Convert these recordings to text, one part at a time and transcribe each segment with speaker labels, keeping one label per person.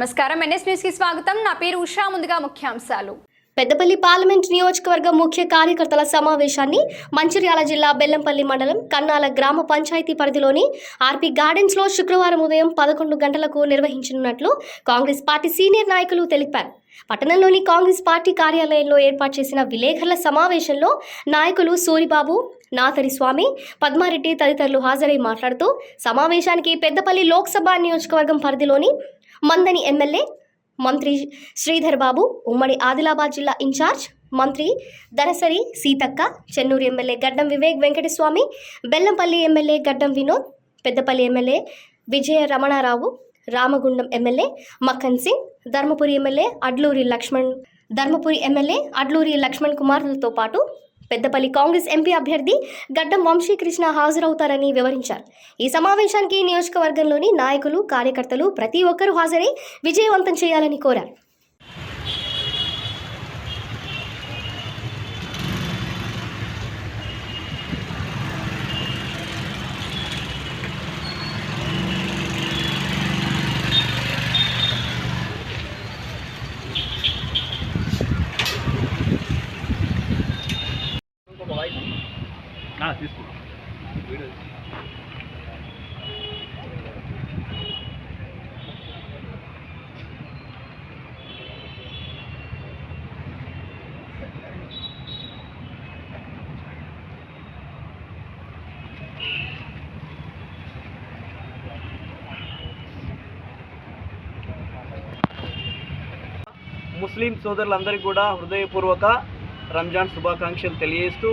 Speaker 1: నమస్కారం. ఎన్ఎస్ న్యూస్కి స్వాగతం. నా పేరు ఉషా. ముందుగా ముఖ్యాంశాలు.
Speaker 2: పెద్దపల్లి పార్లమెంట్ నియోజకవర్గం ముఖ్య కార్యకర్తల సమావేశాన్ని మంచిర్యాల జిల్లా బెల్లంపల్లి మండలం కన్నాల గ్రామ పంచాయతీ పరిధిలోని ఆర్పి గార్డెన్స్లో శుక్రవారం ఉదయం పదకొండు గంటలకు నిర్వహించనున్నట్లు కాంగ్రెస్ పార్టీ సీనియర్ నాయకులు తెలిపారు. పట్టణంలోని కాంగ్రెస్ పార్టీ కార్యాలయంలో ఏర్పాటు చేసిన విలేకరుల సమావేశంలో నాయకులు సూరిబాబు నాథరి స్వామి. పద్మారెడ్డి తదితరులు హాజరై మాట్లాడుతూ సమావేశానికి పెద్దపల్లి లోక్సభ నియోజకవర్గం పరిధిలోని మందని ఎమ్మెల్యే మంత్రి శ్రీధర్ బాబు ఉమ్మడి ఆదిలాబాద్ జిల్లా ఇన్ఛార్జ్ మంత్రి దనసరి సీతక్క చెన్నూరు ఎమ్మెల్యే గడ్డం Vivek Venkataswamy Bellampalli MLA Gaddam Vinod Peddapalli MLA Vijaya Ramana Rao Ramagundam MLA Makkan Singh Dharmapuri MLA Adluri Laxman Dharmapuri MLA Adluri Laxman కుమార్లతో పాటు పెద్దపల్లి కాంగ్రెస్ ఎంపీ అభ్యర్థి గడ్డం వంశీకృష్ణ హాజరవుతారని వివరించారు. ఈ సమావేశానికి నియోజకవర్గంలోని నాయకులు కార్యకర్తలు ప్రతి ఒక్కరూ హాజరై విజయవంతం చేయాలని కోరారు.
Speaker 3: ముస్లిం సోదరులందరికీ కూడా హృదయపూర్వక రంజాన్ శుభాకాంక్షలు తెలియజేస్తూ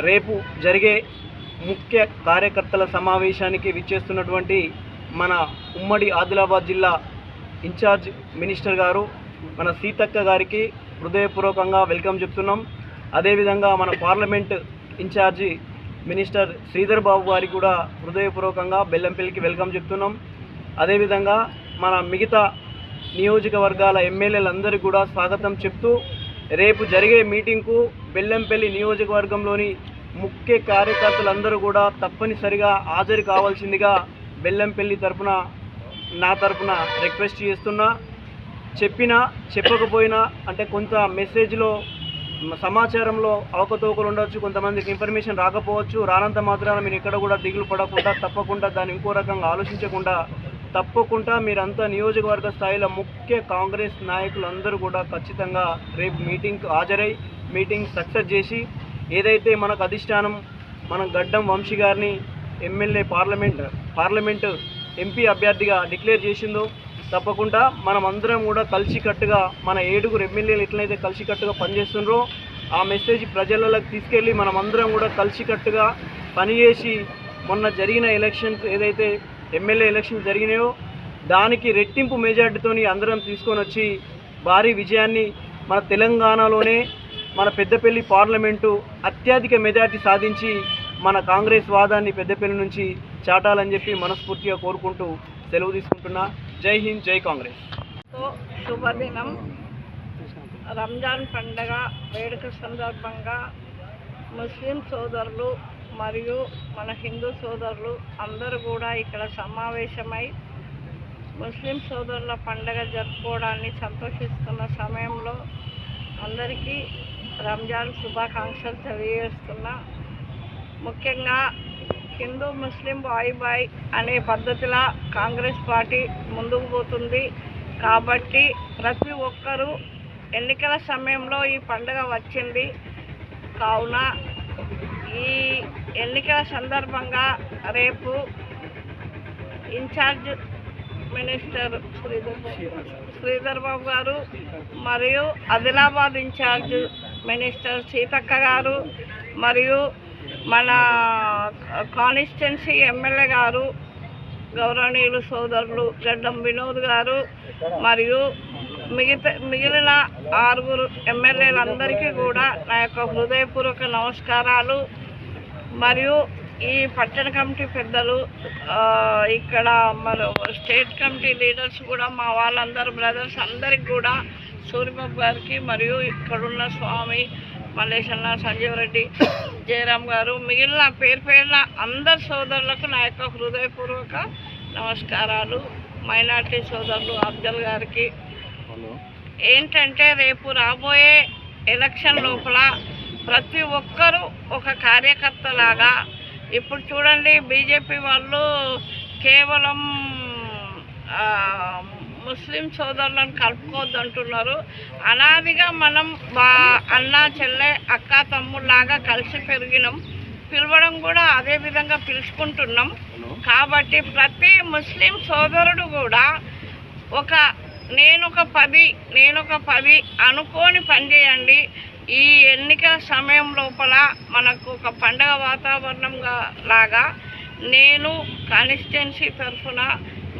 Speaker 3: రేపు జరిగే ముఖ్య కార్యకర్తల సమావేశానికి విచ్చేస్తున్నటువంటి మన ఉమ్మడి ఆదిలాబాద్ జిల్లా ఇన్ఛార్జ్ మినిస్టర్ గారు మన సీతక్క గారికి హృదయపూర్వకంగా వెల్కమ్ చెప్తున్నాం. అదేవిధంగా మన parliament in-charge minister Sridhar Babu గారికి కూడా హృదయపూర్వకంగా బెల్లంపల్లికి వెల్కమ్ చెప్తున్నాం. అదేవిధంగా మన మిగతా నియోజకవర్గాల ఎమ్మెల్యేలందరికీ కూడా స్వాగతం చెప్తూ రేపు జరిగే మీటింగ్కు బెల్లంపల్లి నియోజకవర్గంలోని ముఖ్య కార్యకర్తలందరూ కూడా తప్పనిసరిగా హాజరు కావాల్సిందిగా బెల్లంపల్లి తరపున నా తరపున రిక్వెస్ట్ చేస్తున్నా. చెప్పినా చెప్పకపోయినా అంటే కొంత మెసేజ్లో సమాచారంలో అవకతవకలు ఉండొచ్చు కొంతమందికి ఇన్ఫర్మేషన్ రాకపోవచ్చు రానంత మాత్రాన మీరు ఎక్కడ కూడా దిగులు పడకుండా తప్పకుండా దాన్ని ఇంకో రకంగా ఆలోచించకుండా తప్పకుండా మీరంతా నియోజకవర్గ స్థాయిలో ముఖ్య కాంగ్రెస్ నాయకులందరూ కూడా ఖచ్చితంగా రేపు మీటింగ్కి హాజరై మీటింగ్ సక్సెస్ చేసి ఏదైతే మనకు అధిష్టానం మన గడ్డం వంశీ గారిని ఎమ్మెల్యే పార్లమెంట్ పార్లమెంటు ఎంపీ అభ్యర్థిగా డిక్లేర్ చేసిందో తప్పకుండా మనం అందరం కూడా కలిసికట్టుగా మన ఏడుగురు ఎమ్మెల్యేలు ఎట్లయితే కలిసికట్టుగా పనిచేస్తున్నారో ఆ మెసేజ్ ప్రజలలోకి తీసుకెళ్ళి మనం అందరం కూడా కలిసికట్టుగా పనిచేసి మొన్న జరిగిన ఎలక్షన్స్ ఏదైతే ఎమ్మెల్యే ఎలక్షన్ జరిగినాయో దానికి రెట్టింపు మెజార్టీతోని అందరం తీసుకొని వచ్చి భారీ విజయాన్ని మన తెలంగాణలోనే మన పెద్దపల్లి పార్లమెంటు అత్యధిక మెజార్టీ సాధించి మన కాంగ్రెస్ వాదాన్ని పెద్దపల్లి నుంచి చాటాలని చెప్పి మనస్ఫూర్తిగా కోరుకుంటూ సెలవు తీసుకుంటున్నా. జై హింద్ జై కాంగ్రెస్.
Speaker 4: శుభదినం. రంజాన్ పండగ వేడుక సందర్భంగా ముస్లిం సోదరులు మరియు మన హిందూ సోదరులు అందరూ కూడా ఇక్కడ సమావేశమై ముస్లిం సోదరుల పండగ జరుపుకోవడాన్ని సంతోషిస్తున్న సమయంలో అందరికీ రంజాన్ శుభాకాంక్షలు తెలియజేస్తున్నా. ముఖ్యంగా హిందూ ముస్లిం బాయ్ బాయ్ అనే పద్ధతిలో కాంగ్రెస్ పార్టీ ముందుకు పోతుంది. కాబట్టి ప్రతి ఒక్కరూ ఎన్నికల సమయంలో ఈ పండుగ వచ్చింది. కావున ఈ ఎన్నికల సందర్భంగా రేపు ఇన్ఛార్జ్ మినిస్టర్ శ్రీధర్ శ్రీధర్ బాబు గారు మరియు ఆదిలాబాద్ ఇన్ఛార్జ్ మినిస్టర్ సీతక్క గారు మరియు మన కాన్స్టిట్యున్సీ ఎమ్మెల్యే గారు గౌరవనీయులు సోదరులు గడ్డం వినోద్ గారు మరియు మిగతా మిగిలిన ఆరుగురు ఎమ్మెల్యేలందరికీ కూడా నా యొక్క హృదయపూర్వక నమస్కారాలు. మరియు ఈ పట్టణ కమిటీ పెద్దలు ఇక్కడ మన స్టేట్ కమిటీ లీడర్స్ కూడా మా వాళ్ళందరూ బ్రదర్స్ అందరికి కూడా సూర్యబాబు గారికి మరియు ఇక్కడున్న స్వామి మల్లేశన్న సంజీవ్ రెడ్డి జయరామ్ గారు మిగిలిన పేరు పేరున అందరు సోదరులకు నా యొక్క హృదయపూర్వక నమస్కారాలు. మైనార్టీ సోదరులు అఫ్జల్ గారికి. ఏంటంటే రేపు రాబోయే ఎలక్షన్ లోపల ప్రతి ఒక్కరూ ఒక కార్యకర్తలాగా ఇప్పుడు చూడండి బీజేపీ వాళ్ళు కేవలం ముస్లిం సోదరులను కలుపుకోవద్దు అంటున్నారు అనాదిగా మనం బా అన్న చెల్లె అక్క తమ్ముళ్ళలాగా కలిసి పెరిగినాం. పిలవడం కూడా అదే విధంగా పిలుచుకుంటున్నాం. కాబట్టి ప్రతి ముస్లిం సోదరుడు కూడా ఒక నేను ఒక పది నేను ఒక పది అనుకోని పనిచేయండి ఈ ఎన్నికల సమయం లోపల మనకు ఒక పండగ వాతావరణంగా లాగా నేను కాన్స్టిట్యున్సీ తరఫున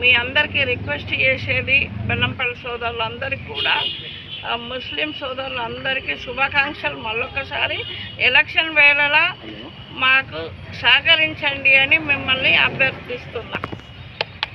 Speaker 4: మీ అందరికీ రిక్వెస్ట్ చేసేది బెల్లంపల్లి సోదరులందరికీ కూడా ముస్లిం సోదరులందరికీ శుభాకాంక్షలు మళ్ళొకసారి ఎలక్షన్ వేళలా మాకు సహకరించండి అని మిమ్మల్ని అభ్యర్థిస్తున్నాం.